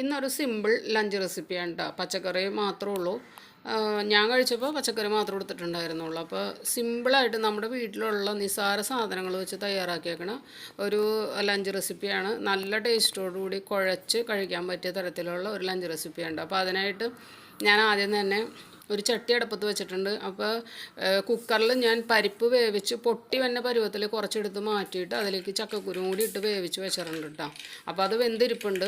ഇന്നൊരു simple lunch റെസിപ്പിയാണ് കേട്ടോ പച്ചക്കറി മാത്രമേ ഉള്ളൂ. ഞാൻ കഴിച്ചപ്പോൾ പച്ചക്കറി മാത്രം എടുത്തിട്ടുണ്ടായിരുന്നുള്ളൂ. അപ്പോൾ സിമ്പിളായിട്ട് നമ്മുടെ വീട്ടിലുള്ള നിസാര സാധനങ്ങൾ വെച്ച് തയ്യാറാക്കിയേക്കണ ഒരു ലഞ്ച് റെസിപ്പിയാണ്. നല്ല ടേസ്റ്റോടുകൂടി കുഴച്ച് കഴിക്കാൻ പറ്റിയ തരത്തിലുള്ള ഒരു ലഞ്ച് റെസിപ്പിയാണ് അപ്പോൾ അതിനായിട്ട് ഞാൻ ആദ്യം തന്നെ ഒരു ചട്ടി അടുപ്പത്ത് വെച്ചിട്ടുണ്ട്. അപ്പോൾ കുക്കറിൽ ഞാൻ പരിപ്പ് വേവിച്ച് പൊട്ടി വന്ന പരുവത്തിൽ കുറച്ചെടുത്ത് മാറ്റിയിട്ട് അതിലേക്ക് ചക്കക്കുരും കൂടി ഇട്ട് വേവിച്ച് വെച്ചിട്ടുണ്ട് കേട്ടോ അപ്പോൾ അത് വെന്തിരിപ്പുണ്ട്.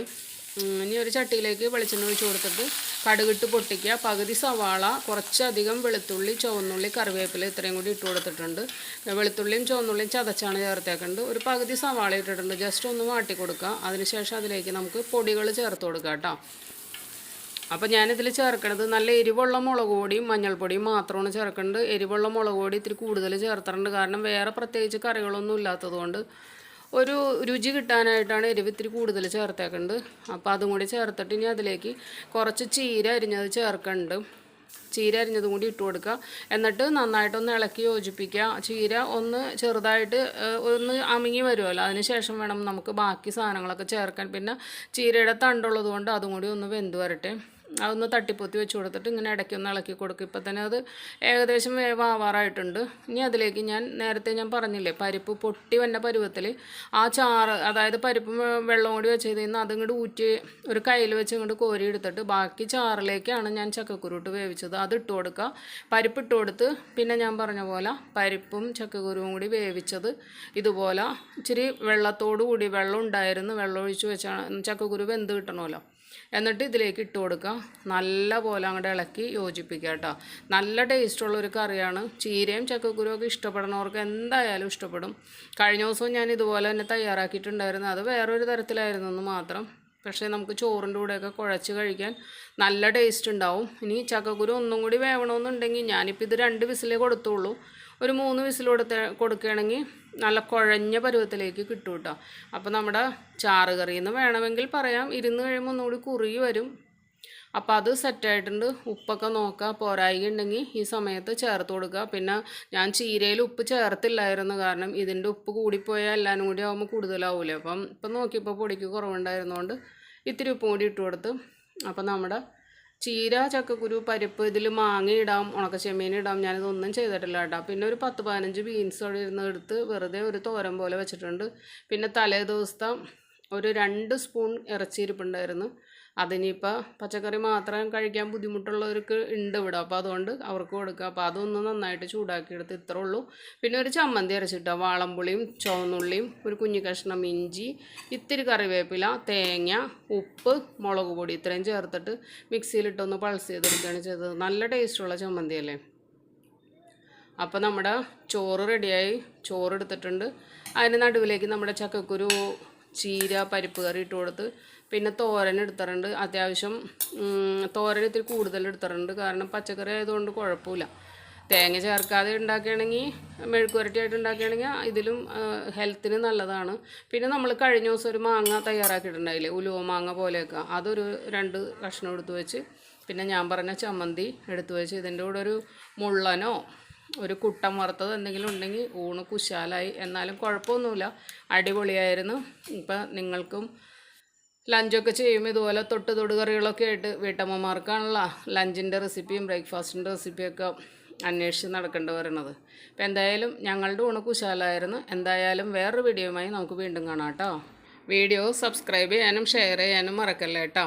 ഇനി ഒരു ചട്ടിയിലേക്ക് വെളിച്ചെണ്ണ ഒഴിച്ച് കൊടുത്തിട്ട് കടുകിട്ട് പൊട്ടിക്കുക. പകുതി സവാള കുറച്ചധികം വെളുത്തുള്ളി ചുവന്നുള്ളി കറിവേപ്പില ഇത്രയും കൂടി ഇട്ട് കൊടുത്തിട്ടുണ്ട്. വെളുത്തുള്ളിയും ചുവന്നുള്ളിയും ചതച്ചാണ് ചേർത്തേക്കുന്നത് ഒരു പകുതി സവാള ഇട്ടിട്ടുണ്ട്. ജസ്റ്റ് ഒന്ന് വാട്ടി കൊടുക്കുക. അതിനുശേഷം അതിലേക്ക് നമുക്ക് പൊടികൾ ചേർത്ത് കൊടുക്കുക കേട്ടോ അപ്പോൾ ഞാനിതിൽ ചേർക്കണത് നല്ല എരിവുള്ള മുളക് പൊടിയും മഞ്ഞൾപ്പൊടിയും മാത്രമാണ് ചേർക്കേണ്ടത് എരിവുള്ള മുളക് പൊടി ഇത്തിരി കൂടുതൽ ചേർത്തിട്ടുണ്ട്. കാരണം വേറെ പ്രത്യേകിച്ച് കറികളൊന്നും ഇല്ലാത്തതുകൊണ്ട് ഒരു രുചി കിട്ടാനായിട്ടാണ് എരിവ് ഇത്തിരി കൂടുതൽ ചേർത്തേക്കുന്നത് അപ്പോൾ അതും കൂടി ചേർത്തിട്ട് ഇനി അതിലേക്ക് കുറച്ച് ചീര അരിഞ്ഞത് ചേർക്കുന്നുണ്ട് ചീര അരിഞ്ഞതും കൂടി ഇട്ട് കൊടുക്കുക എന്നിട്ട് നന്നായിട്ടൊന്ന് ഇളക്കി യോജിപ്പിക്കുക ചീര ഒന്ന് ചെറുതായിട്ട് ഒന്ന് അമിങ്ങി വരുമല്ലോ അതിന് ശേഷം വേണം നമുക്ക് ബാക്കി സാധനങ്ങളൊക്കെ ചേർക്കാൻ. പിന്നെ ചീരയുടെ തണ്ടുള്ളത് കൊണ്ട് അതും കൂടി ഒന്ന് വെന്ത് വരട്ടെ. അതൊന്ന് തട്ടിപ്പൊത്തി വെച്ച് കൊടുത്തിട്ട് ഇങ്ങനെ ഇടയ്ക്ക് ഒന്ന് ഇളക്കി കൊടുക്കും. ഇപ്പം തന്നെ അത് ഏകദേശം വേവാറായിട്ടുണ്ട്. ഇനി അതിലേക്ക് ഞാൻ നേരത്തെ ഞാൻ പറഞ്ഞില്ലേ പരിപ്പ് പൊട്ടി വന്ന പരുവത്തിൽ ആ ചാറ് അതായത് പരിപ്പ് വെള്ളം കൂടി വെച്ച് കഴിഞ്ഞാൽ അതിങ്ങോട്ട് ഊറ്റി ഒരു കയ്യിൽ വെച്ച് ഇങ്ങോട്ട് കോരി എടുത്തിട്ട് ബാക്കി ചാറിലേക്കാണ് ഞാൻ ചക്കക്കുരുട്ട് വേവിച്ചത്. അത് ഇട്ട് കൊടുക്കുക. പരിപ്പ് ഇട്ട് കൊടുത്ത് പിന്നെ ഞാൻ പറഞ്ഞ പോലെ പരിപ്പും ചക്കക്കുരുവും കൂടി വേവിച്ചത് ഇതുപോലെ ഇച്ചിരി വെള്ളത്തോടു കൂടി വെള്ളം ഉണ്ടായിരുന്നു. വെള്ളം ഒഴിച്ച് വെച്ചാണ് ചക്കക്കുരു വെന്ത് കിട്ടണമല്ലോ. എന്നിട്ട് ഇതിലേക്ക് ഇട്ട് കൊടുക്കുക. നല്ല പോലെ അങ്ങോട്ട് ഇളക്കി യോജിപ്പിക്കുക കേട്ടോ. നല്ല ടേസ്റ്റുള്ള ഒരു കറിയാണ്. ചീരയും ചക്കക്കുരുവും ഒക്കെ ഇഷ്ടപ്പെടുന്നവർക്ക് എന്തായാലും ഇഷ്ടപ്പെടും. കഴിഞ്ഞ ദിവസവും ഞാൻ ഇതുപോലെ തന്നെ തയ്യാറാക്കിയിട്ടുണ്ടായിരുന്നു. അത് വേറൊരു തരത്തിലായിരുന്നു എന്ന് മാത്രം. പക്ഷേ നമുക്ക് ചോറിന്റെ കൂടെയൊക്കെ കുഴച്ച് കഴിക്കാൻ നല്ല ടേസ്റ്റ് ഉണ്ടാവും. ഇനി ചക്കക്കുരു ഒന്നും കൂടി വേവണമെന്നുണ്ടെങ്കിൽ ഞാനിപ്പോൾ ഇത് രണ്ട് വിസിലേ കൊടുത്തുള്ളൂ. ഒരു മൂന്ന് വിസിൽ കൊടുത്ത കൊടുക്കുകയാണെങ്കിൽ നല്ല കുഴഞ്ഞ പരുവത്തിലേക്ക് കിട്ടും കേട്ടോ. അപ്പോൾ നമ്മുടെ ചാറ് കറി എന്ന് വേണമെങ്കിൽ പറയാം. ഇരുന്ന് കഴിയുമ്പോൾ ഒന്നുകൂടി കുറുകി വരും. അപ്പോൾ അത് സെറ്റായിട്ടുണ്ട് ഉപ്പൊക്കെ നോക്കുക. പോരായിക ഉണ്ടെങ്കിൽ ഈ സമയത്ത് ചേർത്ത് കൊടുക്കുക. പിന്നെ ഞാൻ ചീരയിൽ ഉപ്പ് ചേർത്തില്ലായിരുന്നു കാരണം ഇതിന്റെ ഉപ്പ് കൂടിപ്പോയാൽ എല്ലാവരും കൂടി ആകുമ്പോൾ കൂടുതലാവില്ലേ അപ്പം ഇപ്പം നോക്കിയപ്പോൾ പൊടിക്ക് കുറവുണ്ടായിരുന്നതുകൊണ്ട് ഇത്തിരി ഉപ്പും കൂടി ഇട്ട് കൊടുത്ത്. അപ്പം നമ്മുടെ ചീര ചക്കക്കുരു പരിപ്പ് ഇതിൽ മാങ്ങ ഇടാം ഉണക്ക ചെമ്മീൻ ഇടാം ഞാനിതൊന്നും ചെയ്തിട്ടില്ല കേട്ടോ. പിന്നെ ഒരു പത്ത് പതിനഞ്ച് ബീൻസ് അവിടെ ഇരുന്ന് എടുത്ത് വെറുതെ ഒരു തോരൻ പോലെ വെച്ചിട്ടുണ്ട്. പിന്നെ തലേ ദിവസത്തെ ഒരു രണ്ട് സ്പൂൺ ഇറച്ചി ഇരിപ്പുണ്ടായിരുന്നു അതിനിപ്പോൾ പച്ചക്കറി മാത്രം കഴിക്കാൻ ബുദ്ധിമുട്ടുള്ളവർക്ക് ഉണ്ട് ഇവിടെ. അപ്പോൾ അതുകൊണ്ട് അവർക്ക് കൊടുക്കുക. അപ്പോൾ അതൊന്ന് നന്നായിട്ട് ചൂടാക്കിയെടുത്ത് ഇത്രേ ഉള്ളൂ. പിന്നെ ഒരു ചമ്മന്തി അരച്ചിട്ടോ വാളംപുളിയും ചുവന്നുള്ളിയും ഒരു കുഞ്ഞു കഷ്ണം ഇഞ്ചി ഇത്തിരി കറിവേപ്പില തേങ്ങ ഉപ്പ് മുളക് പൊടി ഇത്രയും ചേർത്തിട്ട് മിക്സിയിലിട്ടൊന്ന് പൾസ് ചെയ്തെടുക്കുകയാണ് ചെയ്തത്. നല്ല ടേസ്റ്റുള്ള ചമ്മന്തി അല്ലേ? അപ്പോൾ നമ്മുടെ ചോറ് റെഡിയായി ചോറ് എടുത്തിട്ടുണ്ട്. അതിന് നടുവിലേക്ക് നമ്മുടെ ചക്കക്കുരു ചീര പരിപ്പ് കറി ഇട്ട് കൊടുത്ത് പിന്നെ തോരൻ എടുത്തിട്ടുണ്ട്. അത്യാവശ്യം തോരൻ ഇത്തിരി കൂടുതൽ എടുത്തിട്ടുണ്ട്. കാരണം പച്ചക്കറി ആയതുകൊണ്ട് കുഴപ്പമില്ല. തേങ്ങ ചേർക്കാതെ ഉണ്ടാക്കുകയാണെങ്കിൽ മെഴുക്കുരട്ടിയായിട്ട് ഉണ്ടാക്കുകയാണെങ്കിൽ ഇതിലും ഹെൽത്തിന് നല്ലതാണ്. പിന്നെ നമ്മൾ കഴിഞ്ഞ ദിവസം ഒരു മാങ്ങ തയ്യാറാക്കിയിട്ടുണ്ടായില്ലേ? ഉലുവ മാങ്ങ പോലെയൊക്കെ. അതൊരു രണ്ട് കഷ്ണം എടുത്ത് വെച്ച് പിന്നെ ഞാൻ പറഞ്ഞ ചമ്മന്തി എടുത്ത് വെച്ച് ഇതിന്റെ കൂടെ ഒരു മുള്ളനോ ഒരു കുട്ടൻ വറുത്തത് എന്തെങ്കിലും ഉണ്ടെങ്കിൽ ഊണ് കുശാലായി. എന്നാലും കുഴപ്പമൊന്നുമില്ല. അടിപൊളിയായിരുന്നു. ഇപ്പം നിങ്ങൾക്കും ലഞ്ചൊക്കെ ചെയ്യും. ഇതുപോലെ തൊട്ട് തൊടുകറികളൊക്കെ ആയിട്ട് വീട്ടമ്മമാർക്കാണല്ലോ ലഞ്ചിന്റെ റെസിപ്പിയും ബ്രേക്ക്ഫാസ്റ്റിന്റെ റെസിപ്പിയൊക്കെ അന്വേഷിച്ച് നടക്കേണ്ടി വരണത്. അപ്പോൾ എന്തായാലും ഞങ്ങളുടെ ഊണ് കുശാലായിരുന്നു. എന്തായാലും വേറൊരു വീഡിയോയുമായി നമുക്ക് വീണ്ടും കാണാം കേട്ടോ. വീഡിയോ സബ്സ്ക്രൈബ് ചെയ്യാനും ഷെയർ ചെയ്യാനും മറക്കല്ലേ കേട്ടോ.